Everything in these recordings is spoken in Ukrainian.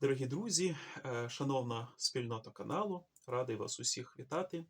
Дорогі друзі, е, шановна спільнота каналу, радий вас усіх вітати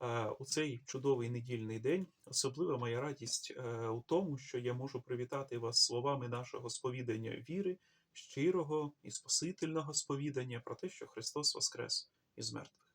е, у цей чудовий недільний день. Особлива моя радість е, у тому, що я можу привітати вас словами нашого сповідання віри, щирого і спасительного сповідання про те, що Христос воскрес із мертвих.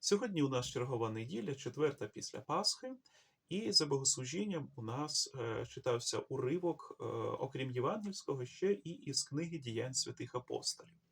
Сьогодні у нас чергова неділя, четверта після Пасхи, і за богослужінням у нас читався уривок, окрім євангельського, ще і із книги діянь святих апостолів.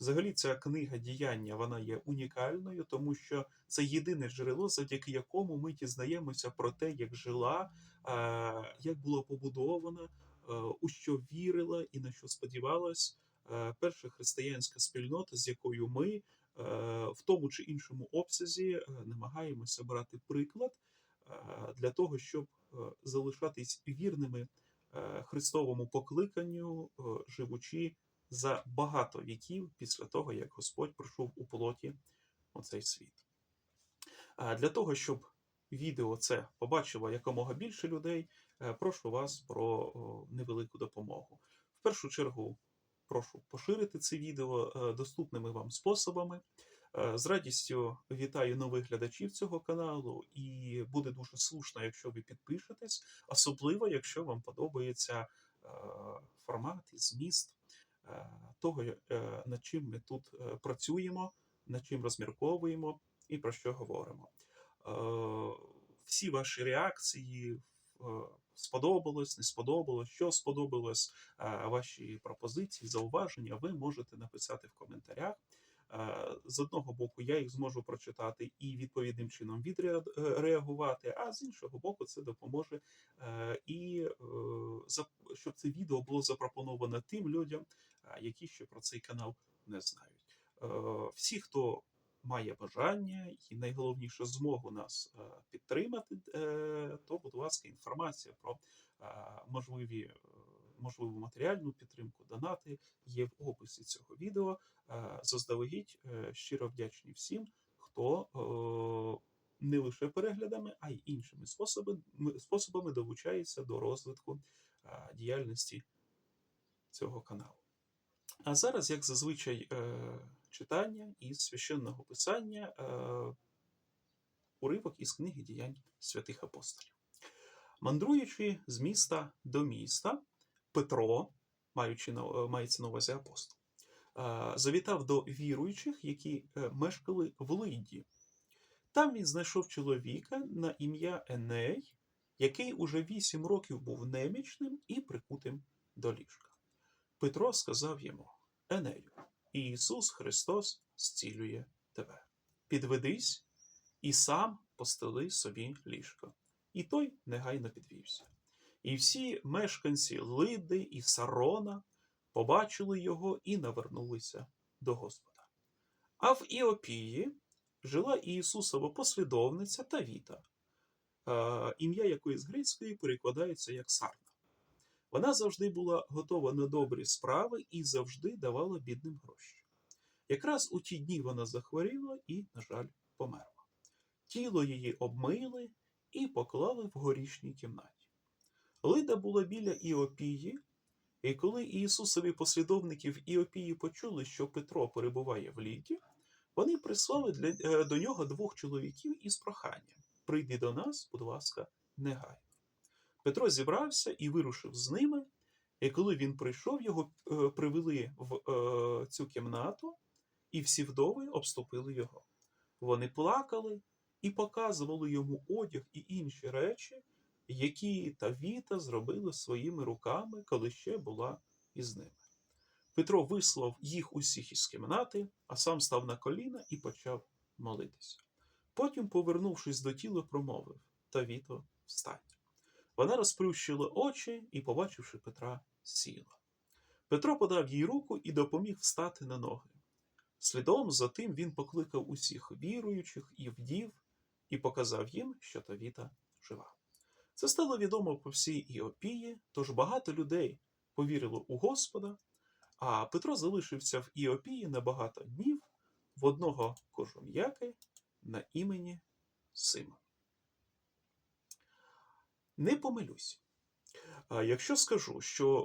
Взагалі, ця книга діяння вона є унікальною, тому що це єдине джерело, завдяки якому ми дізнаємося про те, як жила, е, як була побудована, е, у що вірила і на що сподівалась е, перша християнська спільнота, з якою ми в тому чи іншому обсязі намагаємося брати приклад для того, щоб залишатись вірними Христовому покликанню, живучи за багато віків після того, як Господь прийшов у плоті у цей світ. Для того, щоб відео це побачило якомога більше людей, е, прошу вас про невелику допомогу. В першу чергу прошу поширити це відео е, доступними вам способами. Е, З радістю вітаю нових глядачів цього каналу, і буде дуже слушно, якщо ви підпишетесь, особливо якщо вам подобається формат і зміст того, е, над чим ми тут е, працюємо, над чим розмірковуємо і про що говоримо. Е, Всі ваші реакції сподобалось, не сподобалось, що сподобалось, ваші пропозиції, зауваження, ви можете написати в коментарях. Е, З одного боку, я їх зможу прочитати і відповідним чином відреагувати, а з іншого боку, це допоможе е, і е, щоб це відео було запропоновано тим людям, е, які ще про цей канал не знають. Е, Всі, хто має бажання і найголовніше змогу нас е, підтримати, е, то, будь ласка, інформація про е, можливі. Можливу матеріальну підтримку, донати є в описі цього відео. Е, Заздалегідь е, щиро вдячні всім, хто е, не лише переглядами, а й іншими способами, способами долучається до розвитку діяльності цього каналу. А зараз, як зазвичай, читання із священного писання, уривок із книги діянь святих апостолів. Мандруючи з міста до міста, Петро, маючи на, е, мається на увазі апостол, е, завітав до віруючих, які е, мешкали в Лидді. Там він знайшов чоловіка на ім'я Еней, який уже вісім років був немічним і прикутим до ліжка. Петро сказав йому: Енею, Ісус Христос зцілює тебе. Підведись і сам постели собі ліжко. І той негайно підвівся. І всі мешканці Лиди і Сарона побачили його і навернулися до Господа. А в Іопії жила Ісусова послідовниця Тавіта, е, ім'я якої з грецької перекладається як сарна. Вона завжди була готова на добрі справи і завжди давала бідним гроші. Якраз у ті дні вона захворіла і, на жаль, померла. Тіло її обмили і поклали в горішній кімнаті. Лида була біля Іопії, і коли Ісусові послідовники в Іопії почули, що Петро перебуває в Ліді, вони прислали для, е, до нього двох чоловіків із проханням: Прийди до нас, будь ласка, негайно. Петро зібрався і вирушив з ними. І коли він прийшов, його е, привели в е, цю кімнату, і всі вдови обступили його. Вони плакали і показували йому одяг і інші речі, які Тавіта зробила своїми руками, коли ще була із ними. Петро вислав їх усіх із кімнати, а сам став на коліна і почав молитися. Потім, повернувшись до тіла, промовив Тавіто, встань. Вона розплющила очі і, побачивши Петра, сіла. Петро подав їй руку і допоміг встати на ноги. Слідом за тим він покликав усіх віруючих і вдів і показав їм, що Тавіта жива. Це стало відомо по всій Іопії, тож багато людей повірило у Господа, а Петро залишився в Іопії на багато днів в одного кожум'яки на імені Симон. Не помилюсь. Якщо скажу, що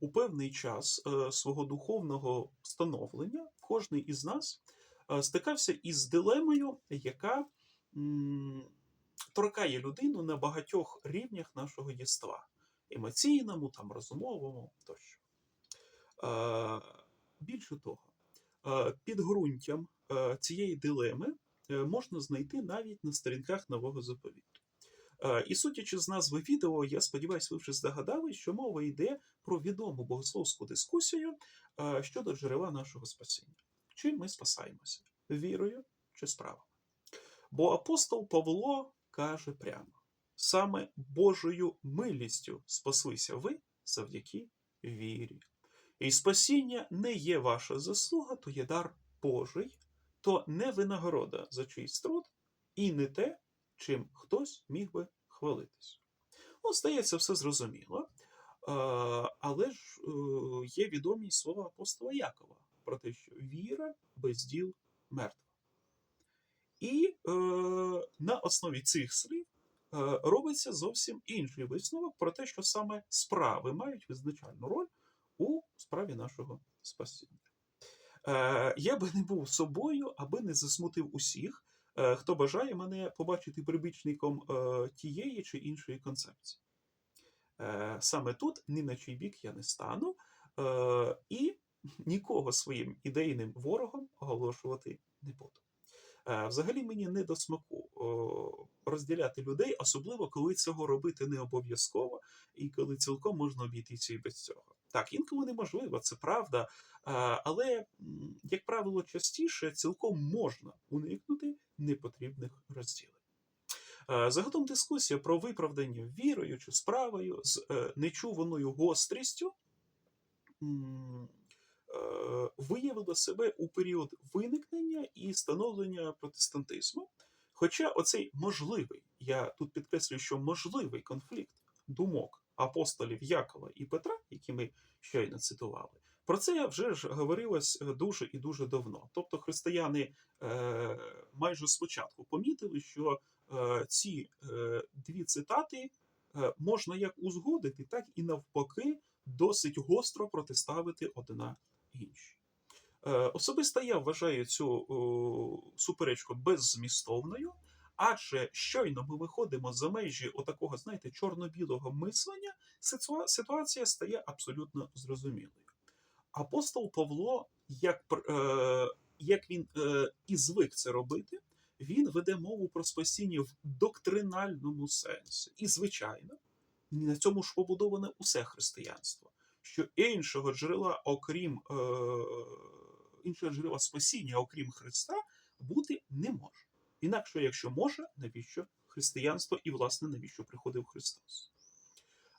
у певний час е, свого духовного становлення кожен із нас е, стикався із дилемою, яка торкає людину на багатьох рівнях нашого єства емоційному, там, розумовому тощо. Е, Більше того, е, підґрунтям е, цієї дилеми можна знайти навіть на сторінках нового заповіту. І судячи з назви відео, я сподіваюся, ви вже здогадали, що мова йде про відому богословську дискусію щодо джерела нашого спасіння. Чим ми спасаємося? Вірою чи справами? Бо апостол Павло каже прямо: саме Божою милістю спаслися ви завдяки вірі. І спасіння не є ваша заслуга, то є дар Божий, то не винагорода за чийсь труд, і не те, чим хтось міг би хвалитись. Ну, здається, все зрозуміло. Але ж е, є відомі слова апостола Якова про те, що віра без діл мертва. І е, на основі цих слів е, робиться зовсім інший висновок про те, що саме справи мають визначальну роль у справі нашого спасіння. Е, я би не був собою, аби не засмутив усіх, е, хто бажає мене побачити прибічником е, тієї чи іншої концепції. Е, Саме тут ні на чий бік я не стану е, і нікого своїм ідейним ворогом оголошувати не буду. Е, Взагалі мені не до смаку розділяти людей, особливо коли цього робити не обов'язково, і коли цілком можна обійтися і без цього. Так, інколи неможливо, це правда, але, як правило, частіше цілком можна уникнути непотрібних розділень. Е, Загалом дискусія про виправдання вірою чи справою з е, нечуваною гострістю е, виявила себе у період виникнення і становлення протестантизму. Хоча оцей можливий, я тут підкреслюю, що можливий конфлікт думок апостолів Якова і Петра, які ми щойно цитували, про це вже ж говорилось е, дуже і дуже давно. Тобто християни е, майже спочатку помітили, що е, ці е, дві цитати е, можна як узгодити, так і навпаки досить гостро протиставити одна іншій. Е, Особисто я вважаю цю суперечку беззмістовною, адже щойно ми виходимо за межі отакого, знаєте, чорно-білого мислення, ситуація стає абсолютно зрозумілою. Апостол Павло, як, е, як він е, і звик це робити, він веде мову про спасіння в доктринальному сенсі. І, звичайно, на цьому ж побудоване усе християнство, що іншого джерела, окрім е, іншого джерела спасіння, окрім Христа, бути не може. Інакше, якщо може, навіщо християнство і, власне, навіщо приходив Христос?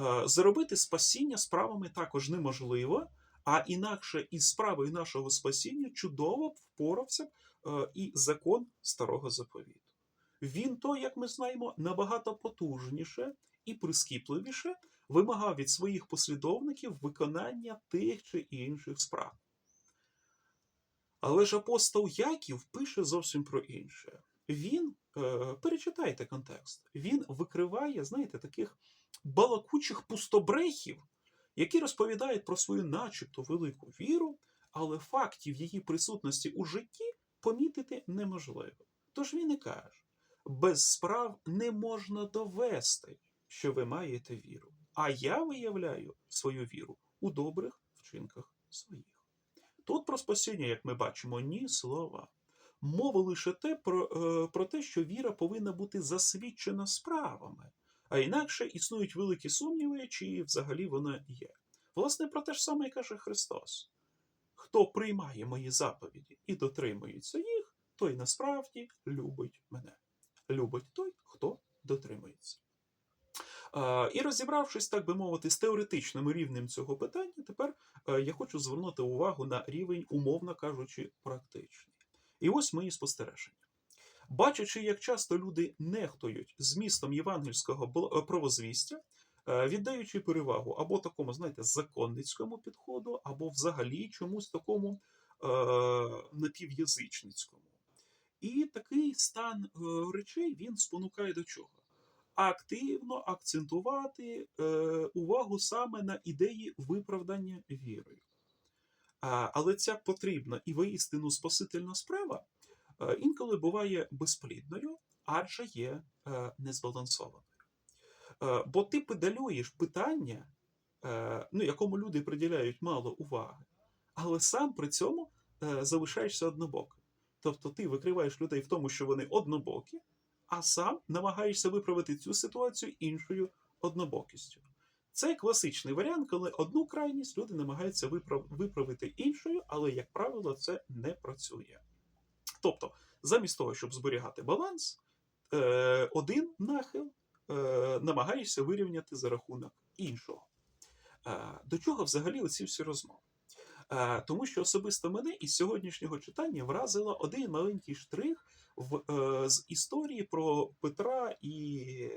Е, Заробити спасіння справами також неможливо, а інакше із справою нашого спасіння чудово впорався е, і закон старого заповіту. Він то, як ми знаємо, набагато потужніше і прискіпливіше вимагав від своїх послідовників виконання тих чи інших справ. Але ж апостол Яків пише зовсім про інше. Він, е, перечитайте контекст, він викриває, знаєте, таких балакучих пустобрехів, які розповідають про свою начебто велику віру, але фактів її присутності у житті помітити неможливо. Тож він і каже: без справ не можна довести, що ви маєте віру. А я виявляю свою віру у добрих вчинках своїх. Тут про спасіння, як ми бачимо, ні слова. Мова лише те про, е, про те, що віра повинна бути засвідчена справами, а інакше існують великі сумніви, чи взагалі вона є. Власне, про те ж саме і каже Христос: хто приймає мої заповіді і дотримується їх, той насправді любить мене. Любить той, хто дотримується. І розібравшись, так би мовити, з теоретичним рівнем цього питання, тепер е, я хочу звернути увагу на рівень, умовно кажучи, практичний. І ось мої спостереження. Бачачи, як часто люди нехтують змістом євангельського е, правозвістя, е, віддаючи перевагу або такому, знаєте, законницькому підходу, або взагалі чомусь такому е, напів'язичницькому. І такий стан речей він спонукає до чого? Активно акцентувати е, увагу саме на ідеї виправдання вірою. Але ця потрібна і воістину спасительна справа е, інколи буває безплідною, адже є е, незбалансованою. Бо ти педалюєш питання, ну, якому люди приділяють мало уваги, але сам при цьому залишаєшся однобоким. Тобто ти викриваєш людей в тому, що вони однобокі, а сам намагаєшся виправити цю ситуацію іншою однобокістю. Це класичний варіант, коли одну крайність люди намагаються виправ- виправити іншою, але, як правило, це не працює. Тобто, замість того, щоб зберігати баланс, е, один нахил е, намагаєшся вирівняти за рахунок іншого. Е, До чого взагалі оці всі розмови? Тому що особисто мене із сьогоднішнього читання вразило один маленький штрих в, е, з історії про Петра і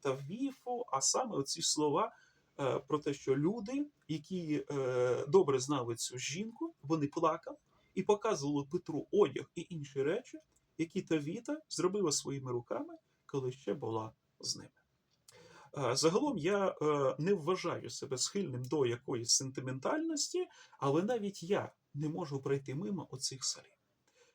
Тавіфу, а саме оці слова е, про те, що люди, які е, добре знали цю жінку, вони плакали і показували Петру одяг і інші речі, які Тавіта зробила своїми руками, коли ще була з ними. Е, Загалом я е, не вважаю себе схильним до якоїсь сентиментальності, але навіть я не можу пройти мимо оцих слів.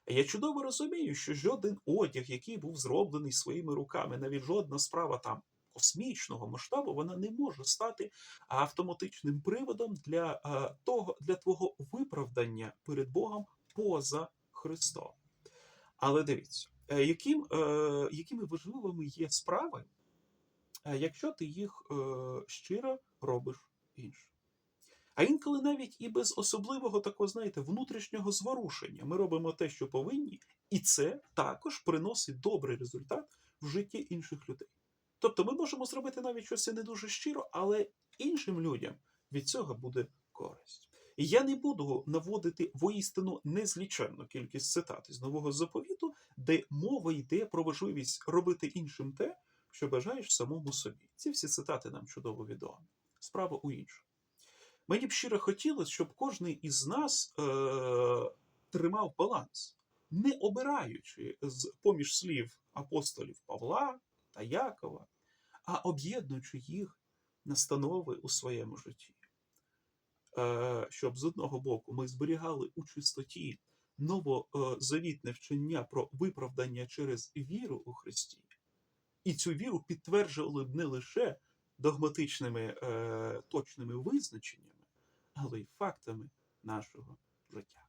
Я чудово розумію, що жоден одяг, який був зроблений своїми руками, навіть жодна справа там космічного масштабу, вона не може стати автоматичним приводом для е, того, для твого виправдання перед Богом поза Христом. Але дивіться, е, яким, е, якими важливими є справи, якщо ти їх щиро робиш іншим. А інколи навіть і без особливого такого, знаєте, внутрішнього зворушення ми робимо те, що повинні, і це також приносить добрий результат в житті інших людей. Тобто ми можемо зробити навіть щось не дуже щиро, але іншим людям від цього буде користь. І я не буду наводити воістину незліченну кількість цитат із нового заповіту, де мова йде про важливість робити іншим те, що бажаєш самому собі. Ці всі цитати нам чудово відомі. Справа у іншому. Мені б щиро хотілося, щоб кожен із нас е- тримав баланс, не обираючи з поміж слів апостолів Павла та Якова, а об'єднуючи їх настанови у своєму житті. Е, щоб з одного боку ми зберігали у чистоті новозавітне вчення про виправдання через віру у Христі, і цю віру підтверджували б не лише догматичними е, точними визначеннями, але й фактами нашого життя.